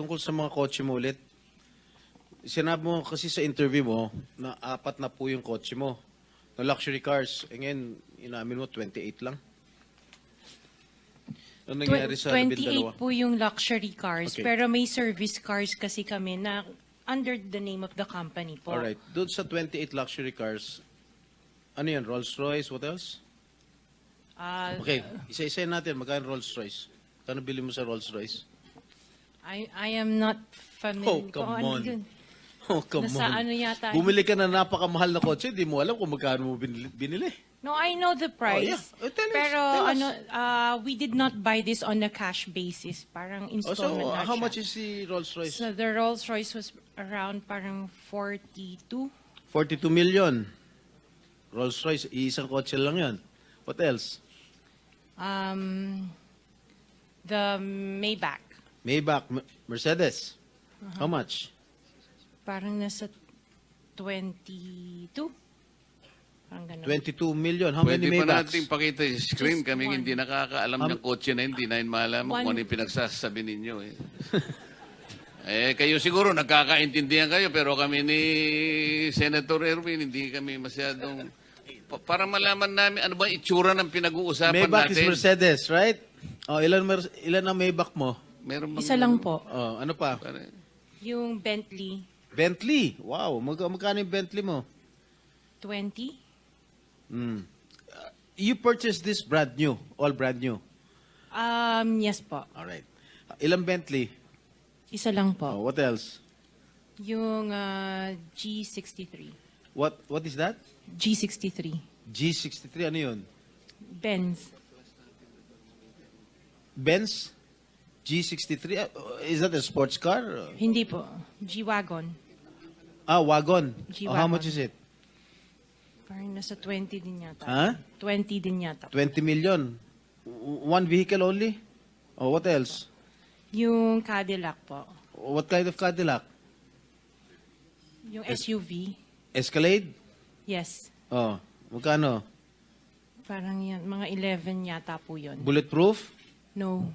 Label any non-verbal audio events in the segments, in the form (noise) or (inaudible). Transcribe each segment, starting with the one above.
tungkol sa mga kotse mo ulit. Sinabi mo kasi sa interview mo na apat na po yung kotse mo. Na luxury cars. E ngayon, inamin mo 28 lang. Ano nangyari sa Twen- labindalawa? 28 po yung luxury cars, Okay. pero may service cars kasi kami na under the name of the company po. Alright. Doon sa 28 luxury cars, ano yan? Rolls Royce? What else? Ah, Okay. Isa-isa natin. Magkano Rolls Royce? Kano bili mo sa Rolls Royce? I, I am not familiar. Oh, come kung ano on. yun. Oh, come Nasa on. ano yata- Bumili ka na napakamahal na kotse, di mo alam kung magkano mo binili. binili. No, I know the price. Oh, yeah. Oh, tell us, pero tell us. ano, uh, we did not buy this on a cash basis. Parang Oh, installment so, na how siya. much is the Rolls Royce? So the Rolls Royce was around parang 42. 42 million. Rolls Royce, isang kotse lang yon. What else? Um, the Maybach, Maybach, M- Mercedes. Uh-huh. How much? parang nasa 22. Parang ganun. 22 million. How Pwede many pa Maybachs? natin pakita yung screen. Just Kaming one. hindi nakakaalam ng kotse na hindi na malaman One. kung ano yung pinagsasabi ninyo. Eh. (laughs) eh, kayo siguro nagkakaintindihan kayo, pero kami ni Senator Erwin, hindi kami masyadong... Pa- para malaman namin ano ba yung itsura ng pinag-uusapan Maybach is natin. Mercedes, right? Oh, ilan mer- ilan ang Maybach mo? Meron bang- Isa lang po. Oh, ano pa? Yung Bentley, Bentley. Wow, mag magkano yung Bentley mo? 20. Mm. Uh, you purchased this brand new, all brand new. Um, yes po. All right. Ilang Bentley? Isa lang Oh, po. what else? Yung uh, G63. What what is that? G63. G63 ano 'yun? Benz. Benz G63 Uh, is that a sports car? Hindi po. G-Wagon. Ah, wagon. Oh, how much is it? Parang nasa 20 din yata. Huh? 20 din yata. 20 million. W- One vehicle only? Oh, what else? Yung Cadillac po. What kind of Cadillac? Yung SUV. Escalade? Yes. Oh, magkano? Parang yan. Mga 11 yata po yun. Bulletproof? No.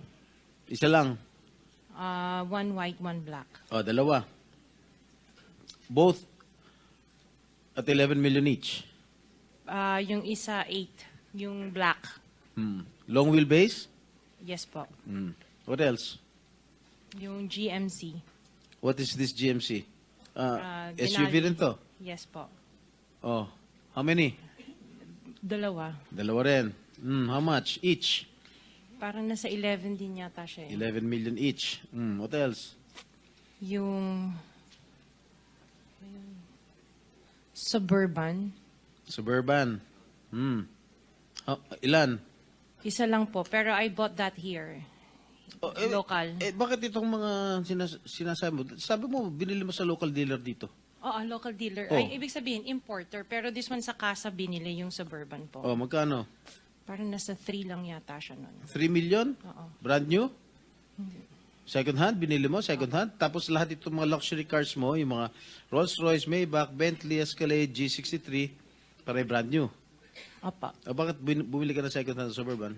Isa lang. Uh, one white, one black. Oh, dalawa. Both at 11 million each. Uh, yung isa, 8. Yung black. Hmm. Long wheelbase? Yes po. Hmm. What else? Yung GMC. What is this GMC? Uh, Ah, SUV Denali. rin to. Yes po. Oh, how many? Dalawa. Dalawa rin. Hmm, how much each? Parang nasa 11 din yata siya. eh. 11 million each. Hmm, what else? Yung Suburban. Suburban. Hmm. Ah, ilan? Isa lang po. Pero I bought that here. Oh, eh, Local. Eh, bakit itong mga sinas- sinasabi mo? Sabi mo, binili mo sa local dealer dito. Oo, local dealer. Oh. Ay, ibig sabihin, importer. Pero this one sa casa binili yung Suburban po. Oh, magkano? Parang nasa 3 lang yata siya nun. 3 million? Oo. Brand new? Second hand, binili mo, second hand. Tapos lahat itong mga luxury cars mo, yung mga Rolls Royce, Maybach, Bentley, Escalade, G63, pare brand new. Opa. O bakit bumili ka ng second hand Suburban?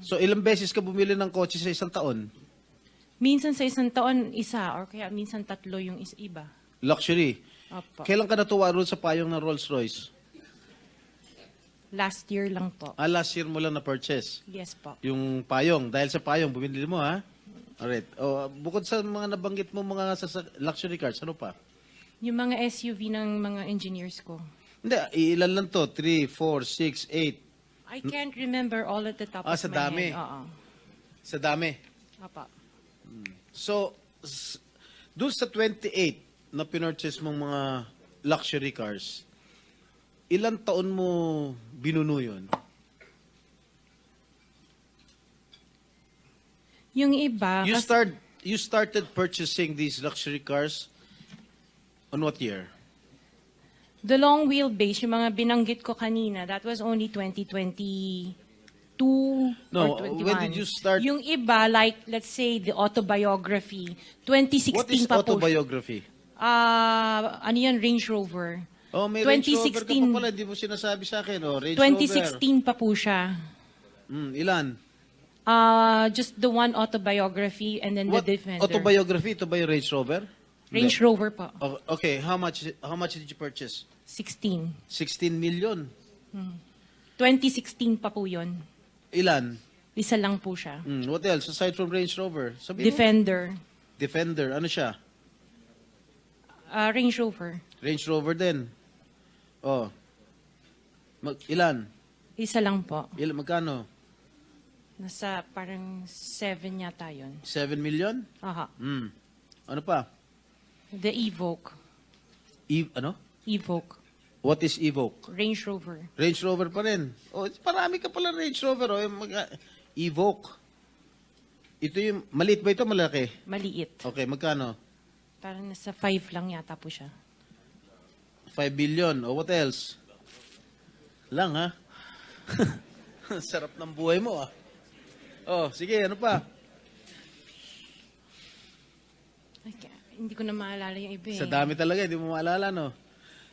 So, ilang beses ka bumili ng kotse sa isang taon? Minsan sa isang taon, isa, or kaya minsan tatlo yung is iba. Luxury. Opo. Kailan ka natuwa roon sa payong ng Rolls Royce? Last year lang po. Ah, last year mo lang na-purchase. Yes po. Yung payong. Dahil sa payong, bumili mo, ha? Alright. Oh, bukod sa mga nabanggit mo mga sa, sa luxury cars, ano pa? Yung mga SUV ng mga engineers ko. Hindi, ilan lang to? 3, 4, 6, 8. I can't remember all at the top Ah, of sa my dami. head. Oo. Sa dami. Opo. So, s- doon sa 28 na pinurchase mong mga luxury cars, ilang taon mo binuno yun? Yung iba, You start you started purchasing these luxury cars on what year? The long wheelbase, yung mga binanggit ko kanina, that was only 2022 No, or 21. when did you start- Yung iba, like, let's say, the autobiography, 2016 What is pa po. autobiography? Ah, ano yan, Range Rover. Oh, may Range Rover ka 2016. pa pala, hindi mo sinasabi sa akin. Oh, Range 2016 pa po siya. Rover. Mm, ilan? Ah, just the one autobiography and then What the Defender. autobiography? Ito ba yung Range Rover? Range Hindi. Rover po. Oh, okay, how much how much did you purchase? 16. 16 million. 2016 pa po yun. Ilan? Isa lang po siya. Mm, what else aside from Range Rover? Sabi mo? Defender. Defender. Ano siya? Ah, Range Rover. Range Rover din. Oh. Mag, ilan? Isa lang po. Ilan magkano? Nasa parang 7 yata yun. 7 million? Aha. Hmm. Ano pa? The Evoque. E, ano? Evoque. What is Evoque? Range Rover. Range Rover pa rin. Oh, marami ka pala Range Rover. Oh. Yung Mag- Evoque. Ito yung, maliit ba ito malaki? Maliit. Okay, magkano? Parang nasa 5 lang yata po siya. 5 billion. O what else? Lang ha? (laughs) Sarap ng buhay mo ah. Oh, sige, ano pa? Ay, kaya- hindi ko na maalala yung iba eh. Sa dami talaga, hindi mo maalala, no?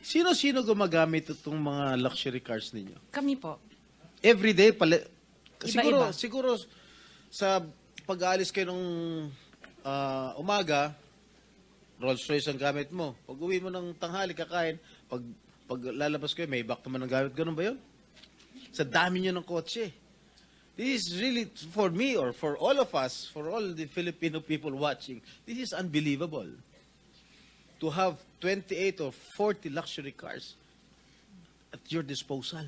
Sino-sino gumagamit itong mga luxury cars ninyo? Kami po. Every day, pala, siguro, Iba-iba. siguro sa pag-aalis kayo nung ah, umaga, Rolls Royce ang gamit mo. Pag uwi mo ng tanghali, kakain, pag, pag lalabas kayo, may back naman ang gamit. Ganun ba yun? Sa dami nyo ng kotse. This is really, for me or for all of us, for all the Filipino people watching, this is unbelievable. To have 28 or 40 luxury cars at your disposal.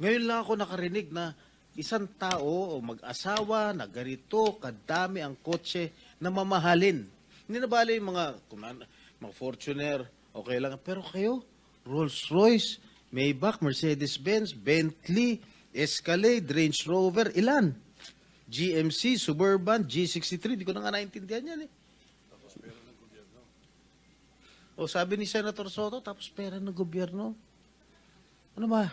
Ngayon lang ako nakarinig na isang tao o mag-asawa na ganito kadami ang kotse na mamahalin. Hindi na bali yung mga, kung ano, mga Fortuner, okay lang. Pero kayo, Rolls-Royce, Maybach, Mercedes-Benz, Bentley, Escalade, Range Rover, ilan? GMC, Suburban, G63, di ko na nga naintindihan yan eh. O sabi ni Senator Soto, tapos pera ng gobyerno. Ano ba?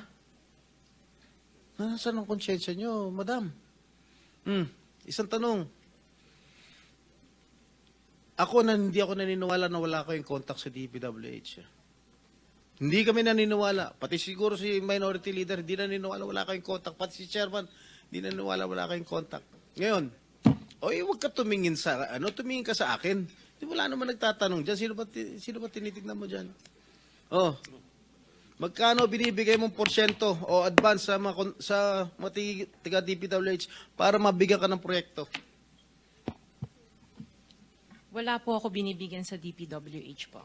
Nasaan ang konsyensya nyo, madam? Hmm, isang tanong. Ako na hindi ako naniniwala na wala kayong contact sa DPWH. Hindi kami naniniwala. Pati siguro si minority leader, hindi naniniwala wala kayong contact. Pati si chairman, hindi naniniwala wala kayong contact. Ngayon, oy, huwag ka tumingin sa, ano, tumingin ka sa akin. Di wala naman nagtatanong dyan. Sino ba, sino ba tinitignan mo dyan? Oh, Magkano binibigay mong porsyento o advance sa mga, sa mga tiga DPWH para mabigyan ka ng proyekto? Wala po ako binibigyan sa DPWH po.